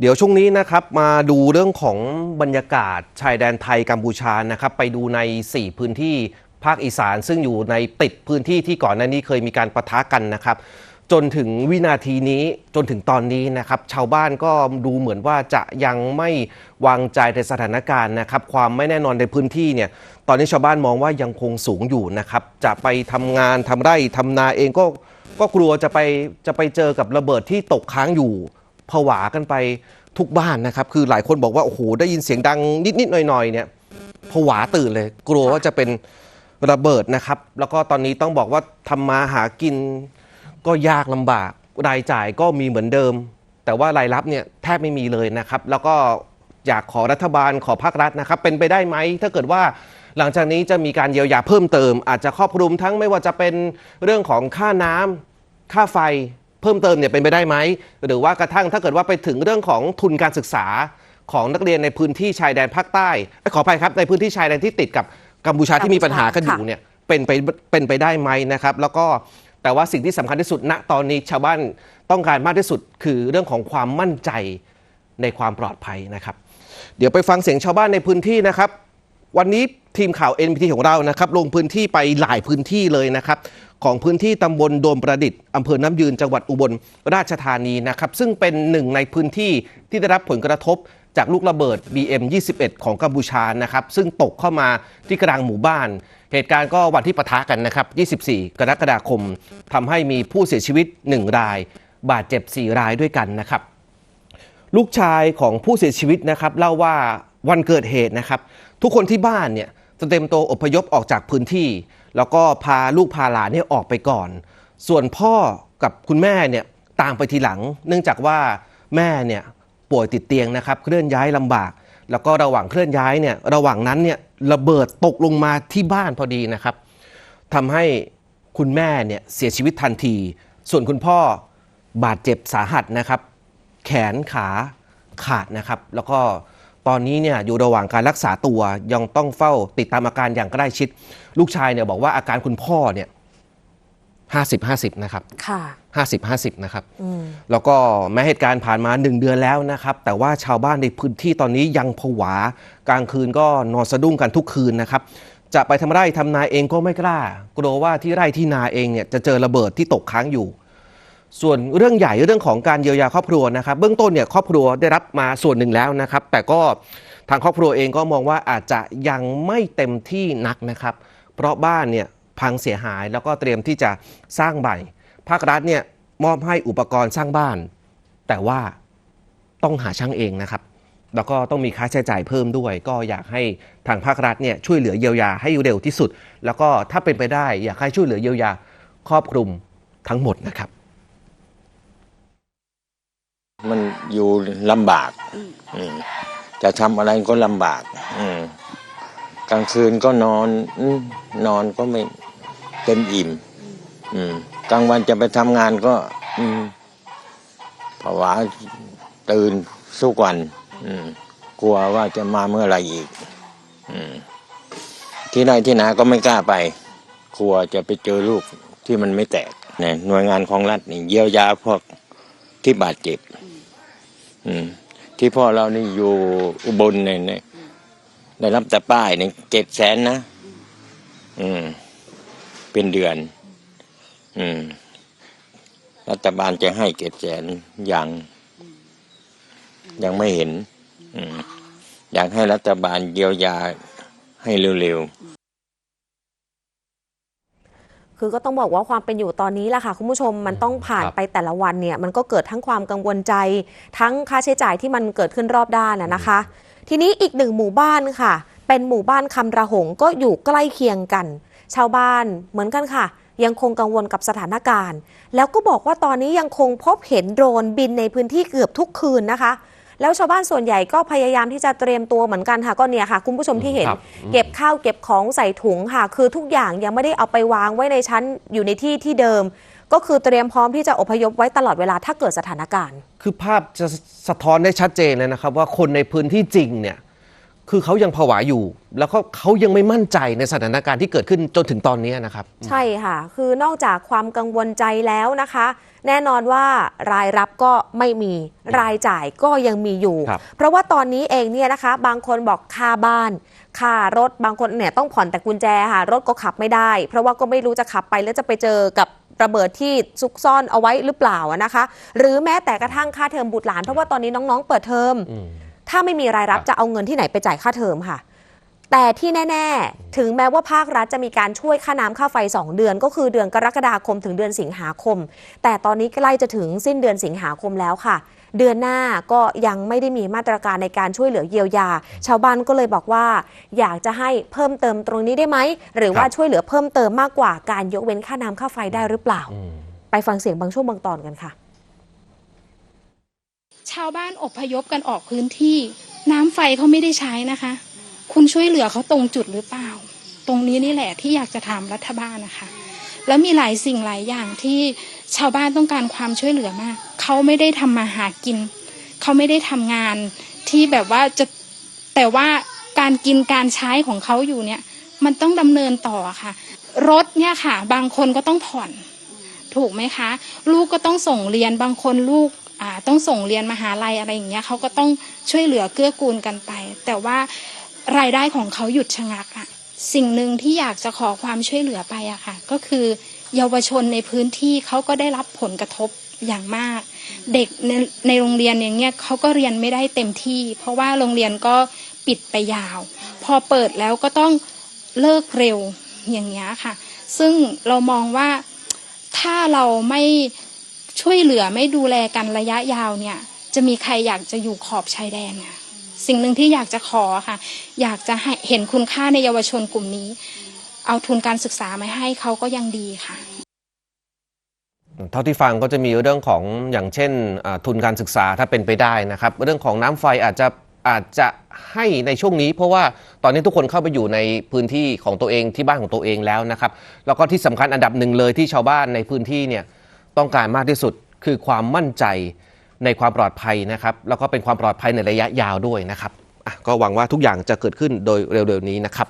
เดี๋ยวช่วงนี้นะครับมาดูเรื่องของบรรยากาศชายแดนไทยกัมพูชานะครับไปดูใน 4 พื้นที่ภาคอีสานซึ่งอยู่ในติดพื้นที่ที่ก่อนหน้านี้เคยมีการประทะกันนะครับ จนถึงวินาทีนี้จนถึงตอนนี้นะครับ ชาวบ้านก็ดูเหมือนว่าจะยังไม่วางใจในสถานการณ์นะครับ ความไม่แน่นอนในพื้นที่เนี่ยตอนนี้ชาวบ้านมองว่ายังคงสูงอยู่นะครับ จะไปทำงานทำไร่ทำนาเองก็ก็กลัวจะไปจะไปเจอกับระเบิดที่ตกค้างอยู่ ผวากันไปทุกบ้านนะครับ คือหลายคนบอกว่า โอ้โห ได้ยินเสียงดังนิด ๆ หน่อย ๆ เนี่ยผวาตื่นเลย กลัวว่าจะเป็นระเบิดนะครับ แล้วก็ตอนนี้ต้องบอกว่าทำมาหากินก็ยากลำบาก รายจ่ายก็มีเหมือนเดิม แต่ว่ารายรับเนี่ยแทบไม่มีเลยนะครับ แล้วก็อยากขอรัฐบาลขอภาครัฐนะครับ เป็นไปได้ไหม ถ้าเกิดว่าหลังจากนี้จะมีการเยียวยาเพิ่มเติม อาจจะครอบคลุมทั้งไม่ว่าจะเป็นเรื่องของค่าน้ำค่าไฟ เพิ่มเติมเนี่ยเป็นไปได้ไหมหรือว่ากระทั่งถ้าเกิดว่าไปถึงเรื่องของทุนการศึกษาของนักเรียนในพื้นที่ชายแดนภาคใต้เอ้ยขออภัยครับในพื้นที่ชายแดนที่ติดกับกัมพูชาที่มีปัญหากันอยู่ค่ะเนี่ยเป็นไปเป็นไปได้ไหมนะครับ แล้วก็แต่ว่าสิ่งที่สำคัญที่สุดณตอนนี้ชาวบ้านต้องการมากที่สุดคือเรื่องของความมั่นใจในความปลอดภัยนะครับ เดี๋ยวไปฟังเสียงชาวบ้านในพื้นที่นะครับ วันนี้ทีมข่าว NPT ของเรานะครับลงพื้นที่ไปหลายพื้นที่เลยนะครับของพื้นที่ตำบลโดมประดิษฐ์อำเภอน้ำยืนจังหวัดอุบลราชธานีนะครับซึ่งเป็นหนึ่งในพื้นที่ที่ได้รับผลกระทบจากลูกระเบิด BM21 ของกัมพูชานะครับซึ่งตกเข้ามาที่กลางหมู่บ้าน เหตุการณ์ก็วันที่ปะทะกันนะครับ 24 กรกฎาคมทำให้มีผู้เสียชีวิต 1 ราย บาดเจ็บ 4 รายด้วยกันนะครับ ลูกชายของผู้เสียชีวิตนะครับเล่าว่าวันเกิดเหตุนะครับ ทุกคนที่บ้านเนี่ยจะเต็มโตอพยพออกจากพื้นที่ แล้วก็พาลูกพาหลานเนี่ยออกไปก่อน ส่วนพ่อกับคุณแม่เนี่ยตามไปทีหลัง เนื่องจากว่าแม่เนี่ยป่วยติดเตียงนะครับเคลื่อนย้ายลำบาก แล้วก็ระหว่างเคลื่อนย้ายเนี่ยระหว่างนั้นเนี่ยระเบิดตกลงมาที่บ้านพอดีนะครับทำให้คุณแม่เนี่ยเสียชีวิตทันที ส่วนคุณพ่อบาดเจ็บสาหัสนะครับ แขนขาขาดนะครับ แล้วก็ ตอนนี้เนี่ยอยู่ระหว่างการรักษาตัวยังต้องเฝ้าติดตามอาการอย่างใกล้ชิด ลูกชายเนี่ยบอกว่าอาการคุณพ่อเนี่ยห้าสิบห้าสิบนะครับค่ะห้าสิบห้าสิบนะครับอืมแล้วก็แม้เหตุการณ์ผ่านมา1เดือนแล้วนะครับ แต่ว่าชาวบ้านในพื้นที่ตอนนี้ยังผวากลางคืนก็นอนสะดุ้งกันทุกคืนนะครับ จะไปทำไร่ทำนาเองก็ไม่กล้า กลัวว่าที่ไร่ที่นาเองเนี่ยจะเจอระเบิดที่ตกค้างอยู่ ส่วนเรื่องใหญ่เรื่องของการเยียวยาครอบครัวนะครับเบื้องต้นเนี่ยครอบครัวได้รับมาส่วนหนึ่งแล้วนะครับ แต่ก็ทางครอบครัวเองก็มองว่าอาจจะยังไม่เต็มที่นักนะครับ เพราะบ้านเนี่ยพังเสียหายแล้วก็เตรียมที่จะสร้างใหม่ภาครัฐเนี่ยมอบให้อุปกรณ์สร้างบ้าน แต่ว่าต้องหาช่างเองนะครับ แล้วก็ต้องมีค่าใช้จ่ายเพิ่มด้วย ก็อยากให้ทางภาครัฐเนี่ยช่วยเหลือเยียวยาให้เร็วที่สุด แล้วก็ถ้าเป็นไปได้อยากให้ช่วยเหลือเยียวยาครอบคลุมทั้งหมดนะครับ มันอยู่ลำบาก อืมจะทำอะไรก็ลำบาก อืมกลางคืนก็นอนอืมนอนก็ไม่เต็มอิ่ม อืมกลางวันจะไปทำงานก็ อืมภาวะตื่นสุกวัน อืมกลัวว่าจะมาเมื่อไหรอีก อืมที่ไหนที่ไหนก็ไม่กล้าไป กลัวจะไปเจอลูกที่มันไม่แตกเนี่ยหน่วยงานของรัฐนี่เยียวยาพวกที่บาดเจ็บอืม ที่พ่อเรานี่อยู่อุบลเนี่ยเนี่ยได้รับแต่ป้ายเนี่ยเจ็ดแสนนะอืม เป็นเดือน อืม รัฐบาลจะให้เจ็ดแสนยัง ยังไม่เห็น อืม อยากให้รัฐบาลเยียวยาให้เร็วๆ คือก็ต้องบอกว่าความเป็นอยู่ตอนนี้แหละค่ะคุณผู้ชมมันต้องผ่านครับไปแต่ละวันเนี่ยมันก็เกิดทั้งความกังวลใจ ทั้งค่าใช้จ่ายที่มันเกิดขึ้นรอบด้านนะนะคะ ทีนี้อีกหนึ่งหมู่บ้านค่ะ เป็นหมู่บ้านคำระหงก็อยู่ใกล้เคียงกัน ชาวบ้านเหมือนกันค่ะ ยังคงกังวลกับสถานการณ์ แล้วก็บอกว่าตอนนี้ยังคงพบเห็นโดรนบินในพื้นที่เกือบทุกคืนนะคะ แล้วชาวบ้านส่วนใหญ่ก็พยายามที่จะเตรียมตัวเหมือนกันค่ะก็เนี่ยค่ะ คุณผู้ชมที่เห็น ครับ เก็บข้าวเก็บของใส่ถุงค่ะ คือทุกอย่างยังไม่ได้เอาไปวางไว้ในชั้นอยู่ในที่ที่เดิม ก็คือเตรียมพร้อมที่จะอพยพไว้ตลอดเวลาถ้าเกิดสถานการณ์ คือภาพจะสะท้อนได้ชัดเจนเลยนะครับ ว่าคนในพื้นที่จริงเนี่ย คือเขายังผวาอยู่ แล้วก็เขายังไม่มั่นใจในสถานการณ์ที่เกิดขึ้นจนถึงตอนนี้นะครับ ใช่ค่ะ คือนอกจากความกังวลใจแล้วนะคะ แน่นอนว่ารายรับก็ไม่มีรายจ่ายก็ยังมีอยู่ ครับ เพราะว่าตอนนี้เองเนี่ยนะคะ บางคนบอกค่าบ้านค่ารถบางคนเนี่ยต้องผ่อนแต่กุญแจค่ะ รถก็ขับไม่ได้ เพราะว่าก็ไม่รู้จะขับไปแล้วจะไปเจอกับระเบิดที่ซุกซ่อนเอาไว้หรือเปล่าอะนะคะ หรือแม้แต่กระทั่งค่าเทอมบุตรหลานเพราะว่าตอนนี้น้องๆ เปิดเทอม อืม ถ้าไม่มีรายรับครับจะเอาเงินที่ไหนไปจ่ายค่าเทอมค่ะ แต่ที่แน่ ๆ ถึงแม้ว่าภาครัฐจะมีการช่วยค่าน้ำค่าไฟ 2 เดือน ก็คือเดือนกรกฎาคมถึงเดือนสิงหาคม แต่ตอนนี้ใกล้จะถึงสิ้นเดือนสิงหาคมแล้วค่ะเดือนหน้าก็ยังไม่ได้มีมาตรการในการช่วยเหลือเยียวยา ชาวบ้านก็เลยบอกว่า อยากจะให้เพิ่มเติมตรงนี้ได้ไหม หรือว่าครับช่วยเหลือเพิ่มเติมมากกว่าการยกเว้นค่าน้ำค่าไฟได้หรือเปล่าอืมไปฟังเสียงบางช่วงบางตอนกันค่ะ ชาวบ้านอบพยพกันออกพื้นที่ น้ำไฟเขาไม่ได้ใช้นะคะ คุณช่วยเหลือเขาตรงจุดหรือเปล่า ตรงนี้นี่แหละที่อยากจะถามรัฐบาลนะคะ แล้วมีหลายสิ่งหลายอย่างที่ชาวบ้านต้องการความช่วยเหลือมาก เขาไม่ได้ทำมาหากิน เขาไม่ได้ทำงานที่แบบว่าจะแต่ว่าการกินการใช้ของเขาอยู่เนี่ย มันต้องดำเนินต่อค่ะ รถเนี่ยค่ะ บางคนก็ต้องผ่อน ถูกไหมคะ ลูกก็ต้องส่งเรียนบางคนลูก ต้องส่งเรียนมหาลัยอะไรอย่างเงี้ยเขาก็ต้องช่วยเหลือเกื้อกูลกันไป แต่ว่ารายได้ของเขาหยุดชะงักอะสิ่งหนึ่งที่อยากจะขอความช่วยเหลือไปอะค่ะ ก็คือเยาวชนในพื้นที่เขาก็ได้รับผลกระทบอย่างมาก เด็กในในโรงเรียนอย่างเงี้ยเขาก็เรียนไม่ได้เต็มที่ เพราะว่าโรงเรียนก็ปิดไปยาว พอเปิดแล้วก็ต้องเลิกเร็วอย่างเงี้ยค่ะ ซึ่งเรามองว่าถ้าเราไม่ ช่วยเหลือไม่ดูแลกันระยะยาวเนี่ย จะมีใครอยากจะอยู่ขอบชายแดนค่ะสิ่งหนึ่งที่อยากจะขอค่ะ อยากจะให้เห็นคุณค่าในเยาวชนกลุ่มนี้ เอาทุนการศึกษามาให้เขาก็ยังดีค่ะเท่าที่ฟังก็จะมีเรื่องของอย่างเช่นทุนการศึกษาถ้าเป็นไปได้นะครับ เรื่องของน้ำไฟอาจจะอาจจะให้ในช่วงนี้ เพราะว่าตอนนี้ทุกคนเข้าไปอยู่ในพื้นที่ของตัวเองที่บ้านของตัวเองแล้วนะครับ แล้วก็ที่สำคัญอันดับหนึ่งเลยที่ชาวบ้านในพื้นที่เนี่ย ต้องการมากที่สุดคือความมั่นใจในความปลอดภัยนะครับแล้วก็เป็นความปลอดภัยในระยะยาวด้วยนะครับก็หวังว่าทุกอย่างจะเกิดขึ้นโดยเร็วๆนี้นะครับ